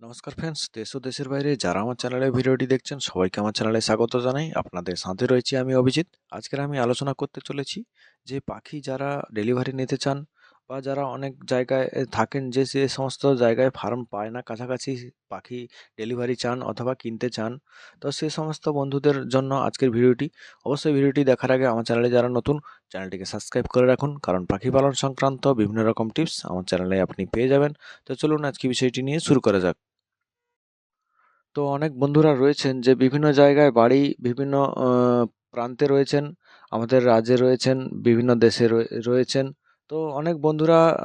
নমস্কার ফ্রেন্ডস দেশ ও দেশের বাইরে যারা আমার চ্যানেলে ভিডিওটি দেখছেন, সবাইকে আমার চ্যানেলে স্বাগত জানাই। আপনাদের সাথে রয়েছি আমি অভিজিৎ। আজকের আমি আলোচনা করতে চলেছি যে পাখি যারা ডেলিভারি নিতে চান বা যারা অনেক জায়গায় থাকেন যে সে সমস্ত জায়গায় ফার্ম পায় না, কাছাকাছি পাখি ডেলিভারি চান অথবা কিনতে চান, তো সে সমস্ত বন্ধুদের জন্য আজকের ভিডিওটি। অবশ্যই ভিডিওটি দেখার আগে আমার চ্যানেলে যারা নতুন চ্যানেলটিকে সাবস্ক্রাইব করে রাখুন, কারণ পাখি পালন সংক্রান্ত বিভিন্ন রকম টিপস আমার চ্যানেলে আপনি পেয়ে যাবেন। তো চলুন আজকে বিষয়টি নিয়ে শুরু করা যাক। তো অনেক বন্ধুরা রয়েছেন যে বিভিন্ন জায়গায় বাড়ি, বিভিন্ন প্রান্তে রয়েছেন, আমাদের রাজ্যে রয়েছেন, বিভিন্ন দেশে রয়ে- রয়েছেন। তো অনেক বন্ধুরা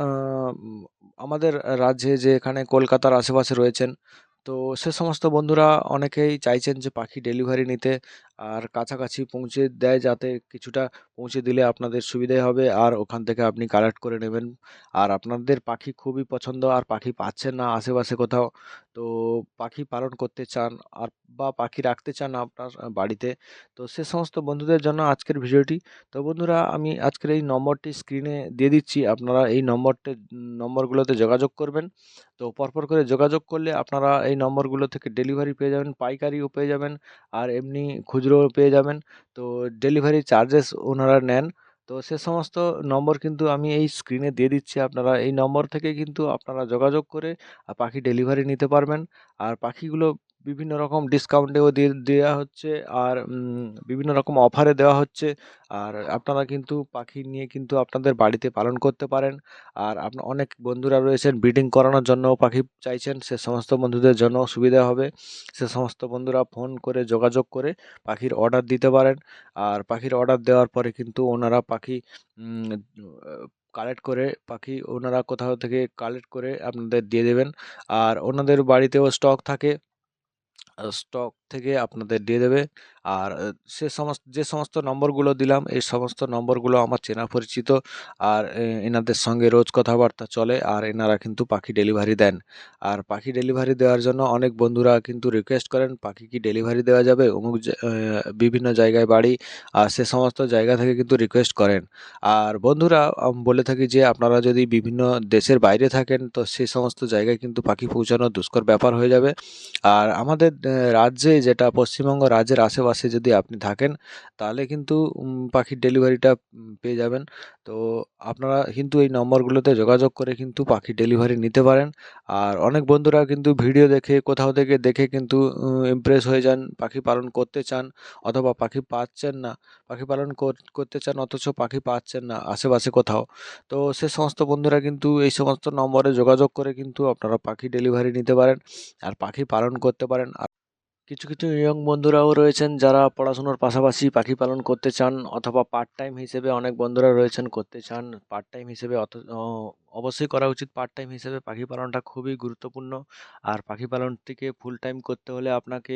আমাদের রাজ্যে যে এখানে কলকাতার আশেপাশে রয়েছেন, তো সে সমস্ত বন্ধুরা অনেকেই চাইছেন যে পাখি ডেলিভারি নিতে। আর কাছাকাছি পৌঁছে দেয় যাতে কিছুটা পৌঁছে দিলে আপনাদের সুবিধে হবে। আর ওখান থেকে আপনি কালেক্ট করে নেবেন। আর আপনাদের পাখি খুবই পছন্দ আর পাখি পাচ্ছেন না আশেপাশে কোথাও। তো পাখি পালন করতে চান আর বা পাখি রাখতে চান আপনার বাড়িতে, তো সে সমস্ত বন্ধুদের জন্য আজকের ভিডিওটি। তো বন্ধুরা, আমি আজকের এই নম্বরটি স্ক্রিনে দিয়ে দিচ্ছি। আপনারা এই নম্বরটি, নম্বরগুলোতে যোগাযোগ করবেন। তো পরপর করে যোগাযোগ করলে আপনারা এই নম্বরগুলো থেকে ডেলিভারি পেয়ে যাবেন, পাইকারিও পেয়ে যাবেন। আর এমনি খুচরোও পেয়ে যাবেন। তো ডেলিভারি চার্জেস ওনারা নেন। তো সে সমস্ত নম্বর কিন্তু আমি এই স্ক্রিনে দিয়ে দিচ্ছি আপনারা। এই নম্বর থেকে কিন্তু আপনারা যোগাযোগ করে পাখি ডেলিভারি নিতে পারবেন। আর পাখিগুলো বিভিন্ন রকম ডিসকাউন্টেও দিয়ে দেয়া হচ্ছে আর বিভিন্ন রকম অফারে দেওয়া হচ্ছে। আর আপনারা কিন্তু পাখি নিয়ে কিন্তু আপনাদের বাড়িতে পালন করতে পারেন। আর আপনা অনেক বন্ধুরা রয়েছেন ব্রিডিং করানোর জন্যও পাখি চাইছেন, সে সমস্ত বন্ধুদের জন্য সুবিধা হবে। সে সমস্ত বন্ধুরা ফোন করে যোগাযোগ করে পাখির অর্ডার দিতে পারেন। আর পাখির অর্ডার দেওয়ার পরে কিন্তু ওনারা পাখি কালেক্ট করে পাখি ওনারা কোথাও থেকে কালেক্ট করে আপনাদের দিয়ে দেবেন। আর ওনাদের বাড়িতেও স্টক থাকে। আ স্টক থেকে আপনাদের দিয়ে দেবে। আর সে সমস্ত যে সমস্ত নম্বরগুলো দিলাম, এই সমস্ত নম্বরগুলো আমার চেনা পরিচিত। আর এনাদের সঙ্গে রোজ কথাবার্তা চলে। আর এনারা কিন্তু পাখি ডেলিভারি দেন। আর পাখি ডেলিভারি দেওয়ার জন্য অনেক বন্ধুরা কিন্তু রিকোয়েস্ট করেন, "পাখি কি ডেলিভারি দেওয়া যাবে?" অমুক বিভিন্ন জায়গায় বাড়ি। আর সে সমস্ত জায়গা থেকে কিন্তু রিকোয়েস্ট করেন। আর বন্ধুরা বলে থাকি যে আপনারা যদি বিভিন্ন দেশের বাইরে থাকেন, তো সে সমস্ত জায়গায় কিন্তু পাখি পৌঁছানো দুষ্কর ব্যাপার হয়ে যাবে। আর আমাদের রাজ্যে যেটা পশ্চিমবঙ্গ রাজ্যের আশেপাশে যদি আপনি থাকেন, তাহলে কিন্তু পাখির ডেলিভারিটা পেয়ে যাবেন। তো আপনারা কিন্তু এই নম্বরগুলোতে যোগাযোগ করে কিন্তু পাখির ডেলিভারি নিতে পারেন। আর অনেক বন্ধুরা কিন্তু ভিডিও দেখে কোথাও থেকে দেখে কিন্তু ইমপ্রেস হয়ে যান, পাখি পালন করতে চান অথবা পাখি পাচ্ছেন না। পাখি পালন করতে চান অথচ পাখি পাচ্ছেন না আশেপাশে কোথাও। তো সে সমস্ত বন্ধুরা কিন্তু এই সমস্ত নম্বরে যোগাযোগ করে কিন্তু আপনারা পাখি ডেলিভারি নিতে পারেন। আর পাখি পালন করতে পারেন। কিছু, কিছু ইয়ং বন্ধুরাও রয়েছেন যারা পড়াশুনোর পাশাপাশি পাখি পালন করতে চান অথবা পার্ট টাইম হিসেবে অনেক বন্ধুরা রয়েছেন করতে চান। পার্ট টাইম হিসেবে অথ অ অবশ্যই করা উচিত পার্ট টাইম হিসেবে পাখি পালনটা খুবই গুরুত্বপূর্ণ। আর পাখি পালনটিকে ফুল টাইম করতে হলে আপনাকে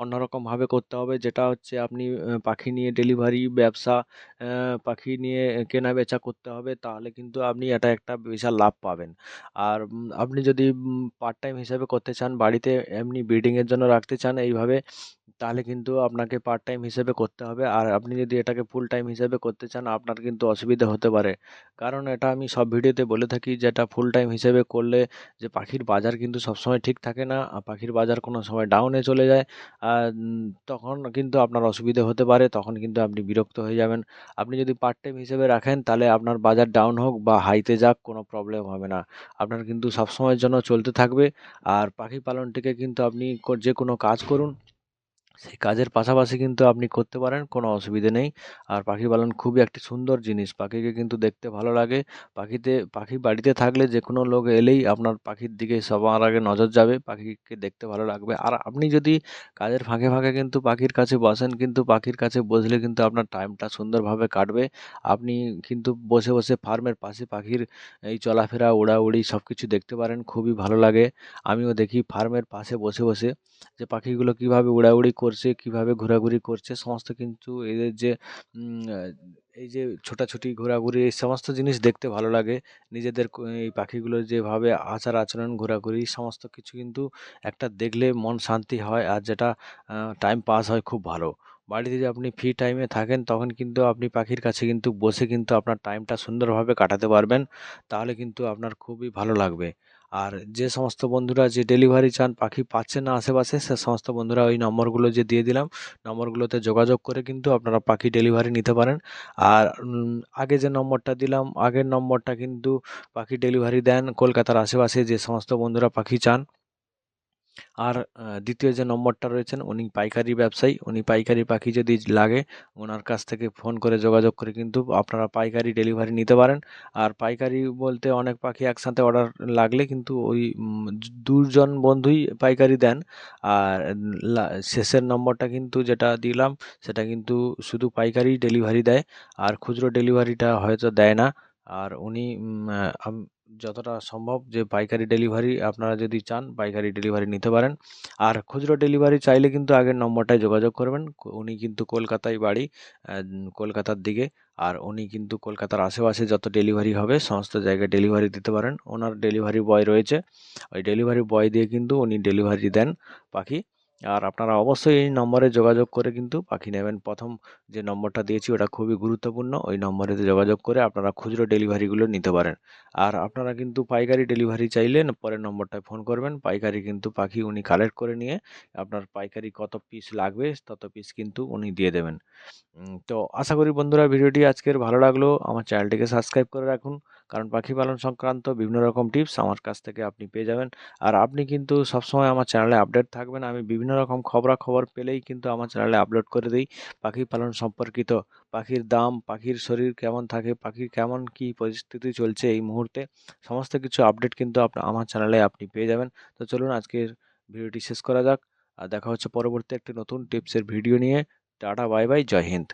অন্যরকমভাবে করতে হবে। যেটা হচ্ছে আপনি পাখি নিয়ে ডেলিভারি ব্যবসা, পাখি নিয়ে কেনা-বেচা করতে হবে। তাহলে কিন্তু আপনি এটা একটা বিশাল লাভ পাবেন। আর আপনি যদি পার্ট টাইম হিসেবে করতে চান, বাড়িতে এমনি ব্রিডিংয়ের জন্য রাখতে চান এইভাবে, তাহলে কিন্তু আপনাকে পার্ট টাইম হিসেবে করতে হবে। আর আপনি যদি এটাকে ফুল টাইম হিসেবে করতে চান, আপনার কিন্তু অসুবিধা হতে পারে। কারণ এটা আমি সব ভিডিওতে বলে থাকি যে এটা ফুল টাইম হিসেবে করলে যে পাখির বাজার কিন্তু সবসময় ঠিক থাকে না। পাখির বাজার কোনো সময় ডাউনে চলে যায়। আর তখন কিন্তু আপনার অসুবিধে হতে পারে। তখন কিন্তু আপনি বিরক্ত হয়ে যাবেন। আপনি যদি পার্ট টাইম হিসেবে রাখেন, তাহলে আপনার বাজার ডাউন হোক বা হাইতে যাক কোনো প্রবলেম হবে না। আপনার কিন্তু সবসময়ের জন্য চলতে থাকবে। আর পাখি পালনটিকে কিন্তু আপনি কো যেকোনো কাজ করুন, সেই কাজের পাশাপাশি কিন্তু আপনি করতে পারেন, কোনো অসুবিধে নেই। আর পাখি পালন খুবই একটি সুন্দর জিনিস। পাখিকে কিন্তু দেখতে ভালো লাগে। পাখিতে পাখি বাড়িতে থাকলে যে কোনো লোক এলেই আপনার পাখির দিকে সবার আগে নজর যাবে। পাখিকে দেখতে ভালো লাগবে। আর আপনি যদি কাজের ফাঁকে, ফাঁকে কিন্তু পাখির কাছে বসেন, কিন্তু পাখির কাছে বসলে কিন্তু আপনার টাইমটা সুন্দরভাবে কাটবে। আপনি কিন্তু বসে, বসে ফার্মের পাশে পাখির এই চলাফেরা, উড়াউড়ি সব কিছু দেখতে পারেন। খুবই ভালো লাগে। আমিও দেখি ফার্মের পাশে বসে, বসে যে পাখিগুলো কীভাবে উড়াউড়ি করছে, কীভাবে ঘোরাঘুরি করছে সমস্ত কিন্তু এদের যে এই যে ছোটাছুটি, ঘোরাঘুরি এই সমস্ত জিনিস দেখতে ভালো লাগে। নিজেদের এই পাখিগুলোর যেভাবে আচার-আচরণ, ঘোরাঘুরি সমস্ত কিছু কিন্তু একটা দেখলে মন শান্তি হয়। আর যেটা টাইম পাস হয় খুব ভালো। বাড়িতে যদি আপনি ফ্রি টাইমে থাকেন, তখন কিন্তু আপনি পাখির কাছে কিন্তু বসে কিন্তু আপনার টাইমটা সুন্দরভাবে কাটাতে পারবেন। তাহলে কিন্তু আপনার খুবই ভালো লাগবে। আর যে সমস্ত বন্ধুরা যে ডেলিভারি চান, পাখি পাচ্ছেন না আশেপাশে, সে সমস্ত বন্ধুরা ওই নম্বরগুলো যে দিয়ে দিলাম, নম্বরগুলোতে যোগাযোগ করে কিন্তু আপনারা পাখি ডেলিভারি নিতে পারেন আর আগে যে নম্বরটা দিলাম, আগের নম্বরটা কিন্তু পাখি ডেলিভারি দেন কলকাতার আশেপাশে যে সমস্ত বন্ধুরা পাখি চান আর দ্বিতীয় যে নম্বরটা রয়েছেন, উনি পাইকারি ব্যবসায়ী। উনি পাইকারি পাখি যদি লাগে ওনার কাছ থেকে ফোন করে যোগাযোগ করে কিন্তু আপনারা পাইকারি ডেলিভারি নিতে পারেন। আর পাইকারি বলতে অনেক পাখি একসাথে অর্ডার লাগলে কিন্তু ওই দুজন বন্ধুই পাইকারি দেন। আর শেষের নম্বরটা কিন্তু যেটা দিলাম, সেটা কিন্তু শুধু পাইকারি ডেলিভারি দেয়। আর খুচরো ডেলিভারিটা হয়তো দেয় না। আর উনি যতটা সম্ভব যে পাইকারি ডেলিভারি আপনারা যদি চান, পাইকারি ডেলিভারি নিতে পারেন। আর খুচরো ডেলিভারি চাইলে কিন্তু আগের নম্বরটায় যোগাযোগ করবেন। উনি কিন্তু কলকাতায় বাড়ি কলকাতার দিকে। আর উনি কিন্তু কলকাতার আশেপাশে যত ডেলিভারি হবে, সমস্ত জায়গায় ডেলিভারি দিতে পারেন। ওনার ডেলিভারি বয় রয়েছে। ওই ডেলিভারি বয় দিয়ে কিন্তু উনি ডেলিভারি দেন পাখি। আর আপনারা অবশ্যই এই নম্বরে যোগাযোগ করে কিন্তু পাখি নেবেন। প্রথম যে নম্বরটা দিয়েছি ওটা খুবই গুরুত্বপূর্ণ। ওই নম্বরে যোগাযোগ করে আপনারা খুচরো ডেলিভারিগুলো নিতে পারেন। আর আপনারা কিন্তু পাইকারি ডেলিভারি চাইলে পরের নম্বরটায় ফোন করবেন। পাইকারি কিন্তু পাখি উনি কালেক্ট করে নিয়ে আপনার পাইকারি কত পিস লাগবে তত পিস কিন্তু উনি দিয়ে দেবেন। তো আশা করি বন্ধুরা ভিডিওটি আজকের ভালো লাগল। আমার চ্যানেলটিকে সাবস্ক্রাইব করে রাখুন। কারণ পাখি পালন সংক্রান্ত বিভিন্ন রকম টিপস আমার কাছ থেকে আপনি পেয়ে যাবেন। আর আপনি কিন্তু সবসময় আমার চ্যানেলে আপডেট থাকবেন। আমি বিভিন্ন রকম খবরাখবর পেলেই কিন্তু আমার চ্যানেলে আপলোড করে দিই পাখি পালন সম্পর্কিত। পাখির দাম, পাখির শরীর কেমন থাকে, পাখির কেমন কি পরিস্থিতি চলছে এই মুহূর্তে, সমস্ত কিছু আপডেট কিন্তু আমার চ্যানেলে আপনি পেয়ে যাবেন। তো চলুন আজকের ভিডিওটি শেষ করা যাক। আর দেখা হচ্ছে পরবর্তী একটি নতুন টিপসের ভিডিও নিয়ে। টাটা বাই বাই জয় হিন্দ।